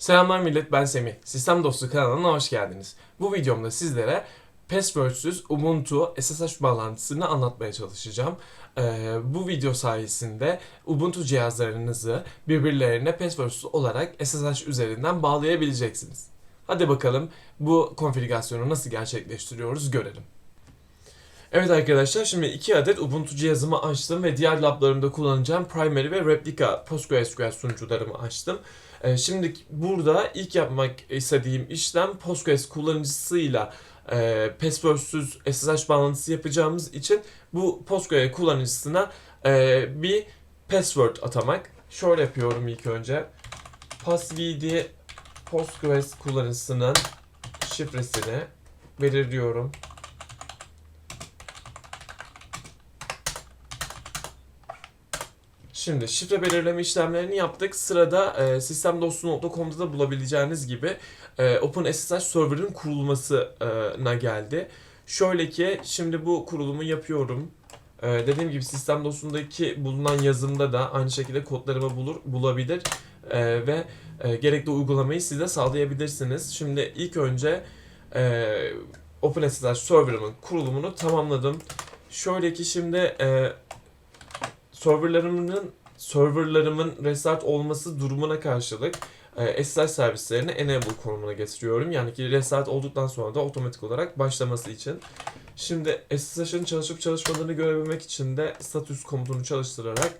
Selamlar millet ben Semih. Sistem Dostu kanalına hoş geldiniz. Bu videomda sizlere Password'süz Ubuntu SSH bağlantısını anlatmaya çalışacağım. Ee, bu video sayesinde Ubuntu cihazlarınızı birbirlerine password'süz olarak SSH üzerinden bağlayabileceksiniz. Hadi bakalım bu konfigürasyonu nasıl gerçekleştiriyoruz görelim. Evet arkadaşlar şimdi iki adet Ubuntu cihazımı açtım ve diğer lablarımda kullanacağım Primary ve Replica PostgreSQL sunucularımı açtım. Ee, Şimdi burada ilk yapmak istediğim işlem Postgres kullanıcısıyla e, password'süz SSH bağlantısı yapacağımız için bu Postgres kullanıcısına e, bir password atamak. Şöyle yapıyorum ilk önce. Passvd Postgres kullanıcısının şifresini belirliyorum. Şimdi şifre belirleme işlemlerini yaptık. Sırada e, sistemdostu.com'da da bulabileceğiniz gibi e, OpenSSH server'ın kurulmasına geldi. Şöyle ki şimdi bu kurulumu yapıyorum. E, dediğim gibi sistem dostundaki bulunan yazımda da aynı şekilde kodlarımı bulur, bulabilir e, ve e, gerekli uygulamayı size sağlayabilirsiniz. Şimdi ilk önce e, OpenSSH server'ımın kurulumunu tamamladım. Şöyle ki şimdi e, serverlarımın serverlarımın restart olması durumuna karşılık e, SSH servislerini enable konumuna getiriyorum. Yani ki restart olduktan sonra da otomatik olarak başlaması için. Şimdi SSH'ın çalışıp çalışmadığını görebilmek için de status komutunu çalıştırarak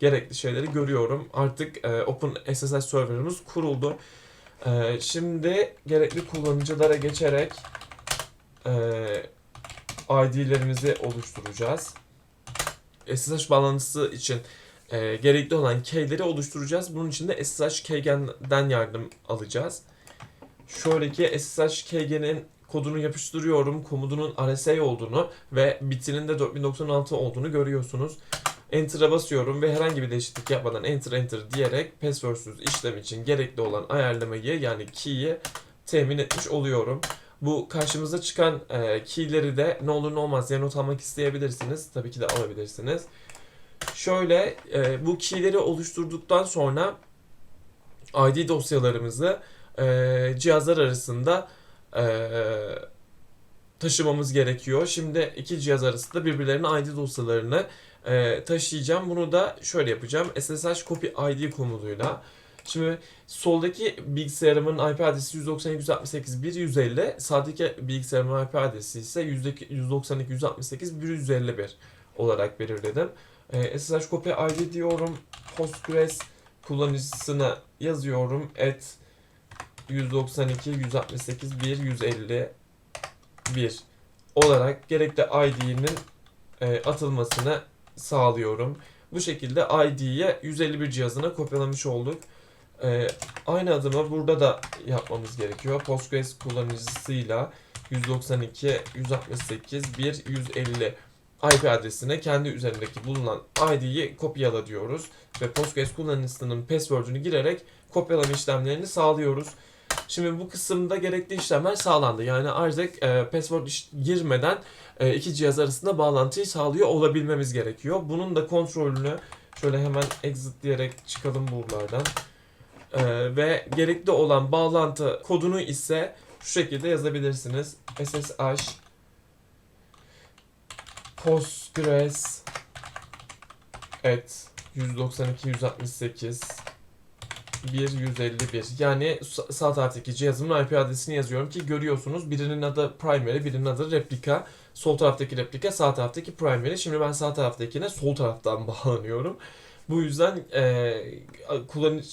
gerekli şeyleri görüyorum. Artık e, Open SSH serverımız kuruldu. E, şimdi gerekli kullanıcılara geçerek e, ID'lerimizi oluşturacağız. SSH bağlantısı için e, gerekli olan keyleri oluşturacağız. Bunun için de SSH KGN'den yardım alacağız. Şöyle ki SSH KGN'in kodunu yapıştırıyorum. Komudunun RSA olduğunu ve bitinin de 4096 olduğunu görüyorsunuz. Enter'a basıyorum ve herhangi bir değişiklik yapmadan enter enter diyerek password'süz işlem için gerekli olan ayarlamayı yani key'i temin etmiş oluyorum. Bu karşımıza çıkan e, key'leri de ne olur ne olmaz diye not almak isteyebilirsiniz. Tabii ki de alabilirsiniz. Şöyle e, bu key'leri oluşturduktan sonra ID dosyalarımızı e, cihazlar arasında e, taşımamız gerekiyor. Şimdi iki cihaz arasında birbirlerinin ID dosyalarını e, taşıyacağım. Bunu da şöyle yapacağım. SSH copy ID komutuyla. Şimdi soldaki bilgisayarımın IP adresi 192.168.150, sağdaki bilgisayarımın IP adresi ise 192.168.151 olarak belirledim. Ee, SSH copy ID diyorum. Postgres kullanıcısına yazıyorum. at 192.168.151 olarak gerekli ID'nin e, atılmasını sağlıyorum. Bu şekilde ID'ye 151 cihazına kopyalamış olduk. Ee, aynı adımı burada da yapmamız gerekiyor. Postgres kullanıcısıyla 192 168 1 150 IP adresine kendi üzerindeki bulunan ID'yi kopyala diyoruz ve Postgres kullanıcısının password'ünü girerek kopyalama işlemlerini sağlıyoruz. Şimdi bu kısımda gerekli işlemler sağlandı. Yani artık e, password girmeden e, iki cihaz arasında bağlantıyı sağlıyor olabilmemiz gerekiyor. Bunun da kontrolünü şöyle hemen exit diyerek çıkalım buralardan. Ee, ve gerekli olan bağlantı kodunu ise şu şekilde yazabilirsiniz. SSH Postgres at 192 168 151 yani sa- sağ taraftaki cihazımın IP adresini yazıyorum ki görüyorsunuz birinin adı primary birinin adı replika. Sol taraftaki replika sağ taraftaki primary. Şimdi ben sağ taraftakine sol taraftan bağlanıyorum. Bu yüzden e, kullanıcı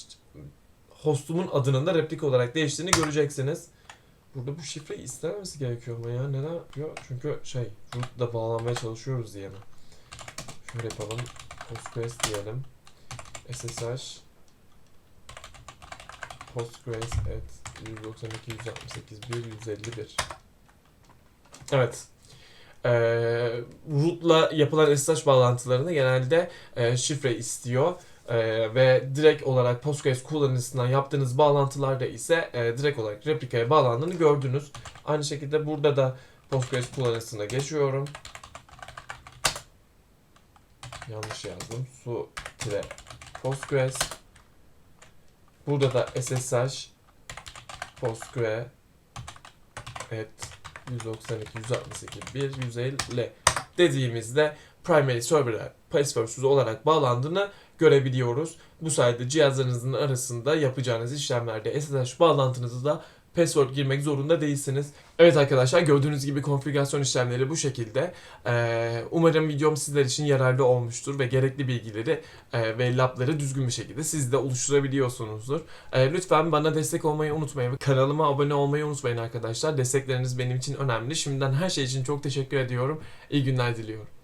hostumun adının da replik olarak değiştiğini göreceksiniz. Burada bu şifreyi istememesi gerekiyor ama ya neden yapıyor? Çünkü şey root'la bağlanmaya çalışıyoruz diye mi? Şöyle yapalım. Postgres diyelim. SSH Postgres at 192 168 1 151 Evet. Ee, root'la yapılan SSH bağlantılarında genelde e, şifre istiyor. Ee, ve direkt olarak Postgres kullanıcısından yaptığınız bağlantılarda ise e, direkt olarak replikaya bağlandığını gördünüz. Aynı şekilde burada da Postgres kullanıcısına geçiyorum. Yanlış yazdım. Su tire Postgres. Burada da SSH Postgre et 192 168 1 150 dediğimizde primary server'a password'süz olarak bağlandığını görebiliyoruz. Bu sayede cihazlarınızın arasında yapacağınız işlemlerde SSH bağlantınızı da password girmek zorunda değilsiniz. Evet arkadaşlar gördüğünüz gibi konfigürasyon işlemleri bu şekilde. Ee, umarım videom sizler için yararlı olmuştur ve gerekli bilgileri e, ve labları düzgün bir şekilde siz de oluşturabiliyorsunuzdur. Ee, lütfen bana destek olmayı unutmayın kanalıma abone olmayı unutmayın arkadaşlar. Destekleriniz benim için önemli. Şimdiden her şey için çok teşekkür ediyorum. İyi günler diliyorum.